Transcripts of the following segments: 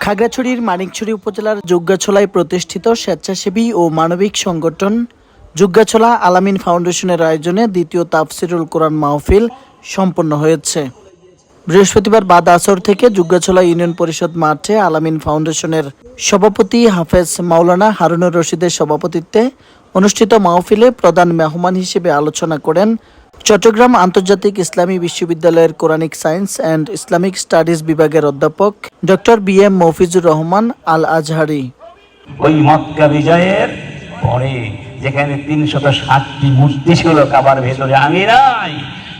খাগড়াছড়ির মানিকছড়ি উপজেলার যুগ্গাছলায় প্রতিষ্ঠিত স্বেচ্ছাসেবী ও মানবিক সংগঠন যুগ্গাছলা আলামিন ফাউন্ডেশনের আয়োজনে দ্বিতীয় তাফসিরুল কোরআন মাহফিল সম্পন্ন হয়েছে। বৃহস্পতিবার বাদ আসর থেকে যুগ্গাছলা ইউনিয়ন পরিষদ মাঠে আলামিন ফাউন্ডেশনের সভাপতি হাফেজ মাওলানা হারুনুর রশিদের সভাপতিত্বে অনুষ্ঠিত মাহফিলে প্রধান মেহমান হিসেবে আলোচনা করেন চট্টগ্রাম আন্তর্জাতিক ইসলামী বিশ্ববিদ্যালয়ের Quranic science and Islamic studies বিভাগের অধ্যাপক doctor B M Mofizur Rahman Al Azhari ওই মক্কা বিজয়ের পরে যেখানে তিনশত ষাটটি মূর্তি ছিল কাবার ভেতরে আমি নাই।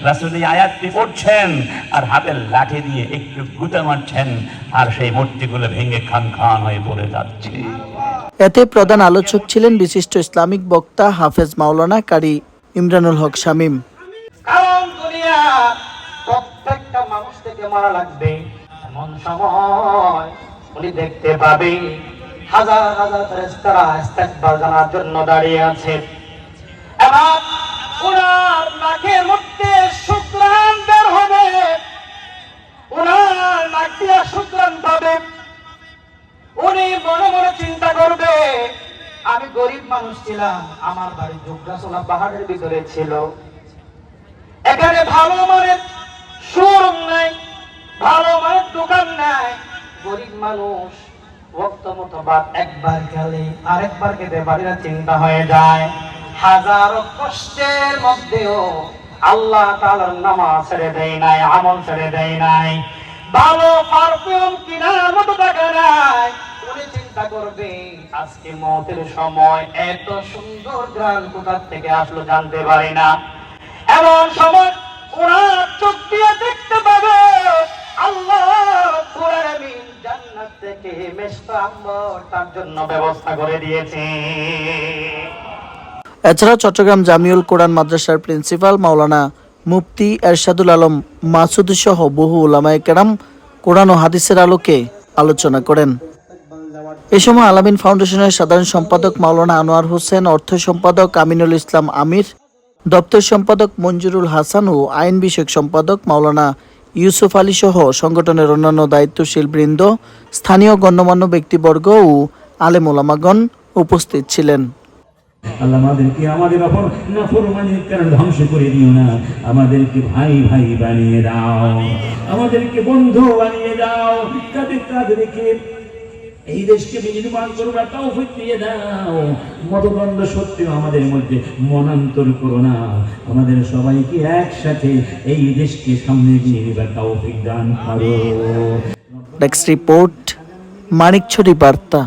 রাসুল আয়াতটি পড়ছেন আর হাতের লাঠি দিয়ে একটু গুতা মারছেন আর সেই মূর্তিগুলো ভেঙে খান খান হয়ে পড়ে যাচ্ছে। এতে প্রধান আলোচক ছিলেন বিশিষ্ট ইসলামিক বক্তা হাফেজ মাওলানা কারি ইমরানুল হক শামীম। কারণ দুনিয়া প্রত্যেকটা মানুষ থেকে মারা লাগবে। এমন সময় উনি দেখতে পাবে হাজার হাজার ফেরেশতারা ইস্তেকবার জানার জন্য দাঁড়িয়ে আছে ওনার মধ্যে বের হবে। ওনার নাক দিয়ে পাবে। উনি মনে মনে চিন্তা করবে, আমি গরিব মানুষ ছিলাম, আমার বাড়ি যোগরাসোলা পাহাড়ের ভিতরে ছিল। ভালো মানের শোরুম নাই, ভালো মানের দোকান নাই। গরিব মানুষ ভক্ত মতো ভাত একবার খেলে আরেকবার পারি না চিন্তা হয়ে যায়। হাজারো কষ্টের মধ্যেও আল্লাহ নামাজ ছেড়ে দেয় নাই, আমল ছেড়ে দেয় নাই। ভালো পারফিউম কেনার মতো টাকা নাই। চিন্তা করবে, আজকে মতের সময় এত সুন্দর গান কোথা থেকে আসলো জানতে পারি না। এমন সময় ওরা চোখ দিয়ে দেখতে পাবে, আল্লাহ এছাড়া চট্টগ্রাম জামিউল কোরআন মাদ্রাসার প্রিন্সিপাল মাওলানা মুফতি এরশাদুল আলম মাসুদ সহ বহু ওলামায়ে কেরাম কোরআন ও হাদিসের আলোকে আলোচনা করেন। এ সময় আলামিন ফাউন্ডেশনের সাধারণ সম্পাদক মাওলানা আনোয়ার হোসেন, অর্থ সম্পাদক আমিনুল ইসলাম আমির দপ্তর সম্পাদক মঞ্জুরুল হাসান ও আইন বিষয়ক সম্পাদক মাওলানা ইউসুফ আলী সহ সংগঠনের অন্যান্য দায়িত্বশীল বৃন্দ, স্থানীয় গণ্যমান্য ব্যক্তিবর্গ ও আলেম ওলামাগণ উপস্থিত ছিলেন। আল্লাহ আমাদেরকে আমাদের অপর নাফরমানির কারণ ধ্বংস করে দিও না। আমাদেরকে ভাই ভাই বানিয়ে দাও। আমাদেরকে বন্ধু বানিয়ে দাও। কাঁধে কাঁধ এই দেশকে বিনির্মাণ করবার তাও দিয়ে দাও। মতদ্বন্দ্ব সত্ত্বেও আমাদের মধ্যে মনান্তর করো না। আমাদের সবাইকে একসাথে এই দেশকে সামনে নিয়ে নেবার তাও দান করো। নেক্সট রিপোর্ট মানিকছড়ি বার্তা